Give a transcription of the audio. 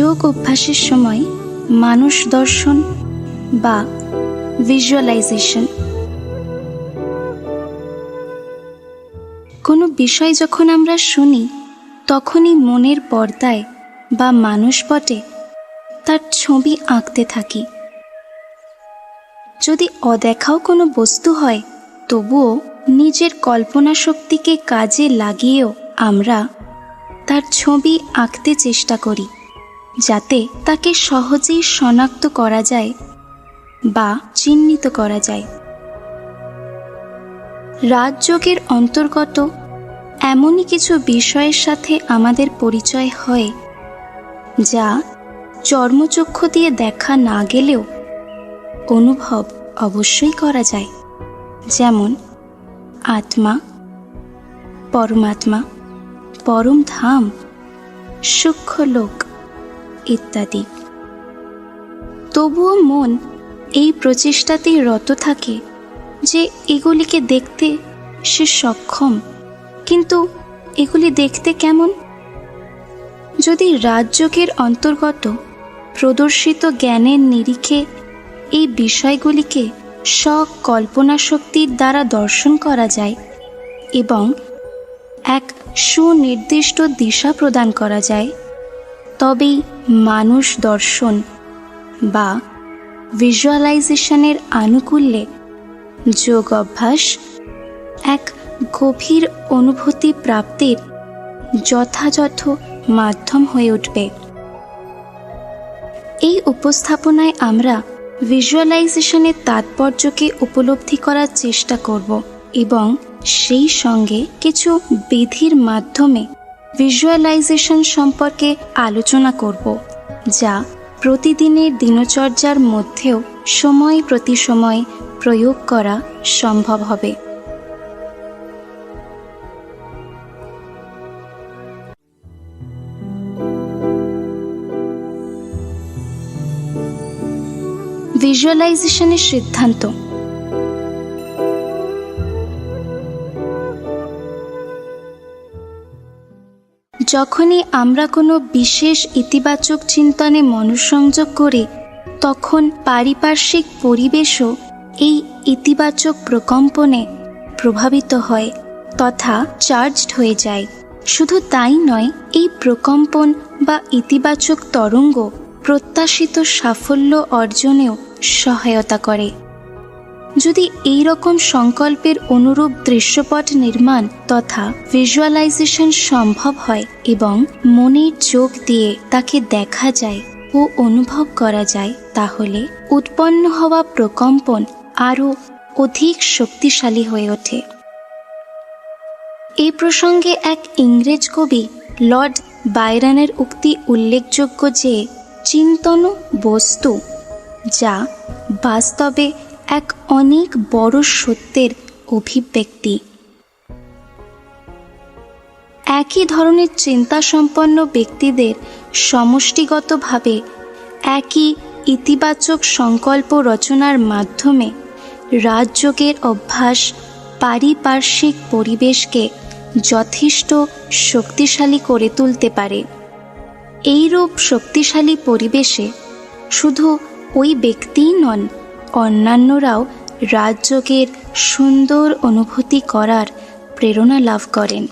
যোগ অভ্যাসের সময় মানুষ দর্শন বা ভিজুয়ালাইজেশন কোনো বিষয় যখন আমরা শুনি, তখনই মনের পর্দায় বা মানুষপটে তার ছবি আঁকতে থাকি। যদি অদেখাও কোনো বস্তু হয়, তবুও নিজের কল্পনা শক্তিকে কাজে লাগিয়েও আমরা তার ছবি আঁকতে চেষ্টা করি। যাতে তাকে সহজেই শনাক্ত করা যায় বা চিহ্নিত করা যায়। রাজযোগের অন্তর্গত এমনই কিছু বিষয়ের সাথে আমাদের পরিচয় হয়, যা চর্মচক্ষু দিয়ে দেখা না গেলেও অনুভব অবশ্যই করা যায়। যেমন, আত্মা, পরমাত্মা, পরম ধাম, সূক্ষ্ম লোক। ইত্যাদি। তবুও মন এই প্রচেষ্টাতেই রত থাকে যে এগুলিকে দেখতে সে সক্ষম, কিন্তু এগুলি দেখতে কেমন? যদি রাজযোগের অন্তর্গত প্রদর্শিত জ্ঞানের নিরিখে এই বিষয়গুলিকে সকল্পনা শক্তির দ্বারা দর্শন করা যায় এবং এক সুনির্দিষ্ট দিশা প্রদান করা যায় তবেই মানুষ দর্শন বা ভিজুয়ালাইজেশনের আনুকূল্যে যোগ অভ্যাস এক গভীর অনুভূতি প্রাপ্তির যথাযথ মাধ্যম হয়ে উঠবে। এই উপস্থাপনায় আমরা ভিজুয়ালাইজেশনের তাৎপর্যকে উপলব্ধি করার চেষ্টা করব এবং সেই সঙ্গে কিছু বিধির মাধ্যমে ভিজুয়ালাইজেশন সম্পর্কে আলোচনা করব, যা প্রতিদিনের দিনচর্যার মধ্যেও সময় প্রতি সময় প্রয়োগ করা সম্ভব হবে। ভিজুয়ালাইজেশনের সিদ্ধান্ত। যখনই আমরা কোনো বিশেষ ইতিবাচক চিন্তনে মনোসংযোগ করি, তখন পারিপার্শ্বিক পরিবেশও এই ইতিবাচক প্রকম্পনে প্রভাবিত হয় তথা চার্জড হয়ে যায়। শুধু তাই নয়, এই প্রকম্পন বা ইতিবাচক তরঙ্গ প্রত্যাশিত সাফল্য অর্জনেও সহায়তা করে। যদি এই রকম সংকল্পের অনুরূপ দৃশ্যপট নির্মাণ তথা ভিজুয়ালাইজেশন সম্ভব হয় এবং মনের চোখ দিয়ে তাকে দেখা যায় ও অনুভব করা যায়, তাহলে উৎপন্ন হওয়া প্রকম্পন আরও অধিক শক্তিশালী হয়ে ওঠে। এই প্রসঙ্গে এক ইংরেজ কবি, লর্ড বাইরনের উক্তি উল্লেখযোগ্য যে, চিন্তন বস্তু, যা বাস্তবে এক অনেক বড় সত্যের অভিব্যক্তি। একই ধরনের চিন্তা সম্পন্ন ব্যক্তিদের সমষ্টিগতভাবে একই ইতিবাচক সংকল্প রচনার মাধ্যমে রাজযোগের অভ্যাস পারিপার্শ্বিক পরিবেশকে যথেষ্ট শক্তিশালী করে তুলতে পারে। এইরূপ শক্তিশালী পরিবেশে শুধু ওই ব্যক্তিই নন অন্যান্যরাও রাজযোগের সুন্দর অনুভূতি করার প্রেরণা লাভ করেন।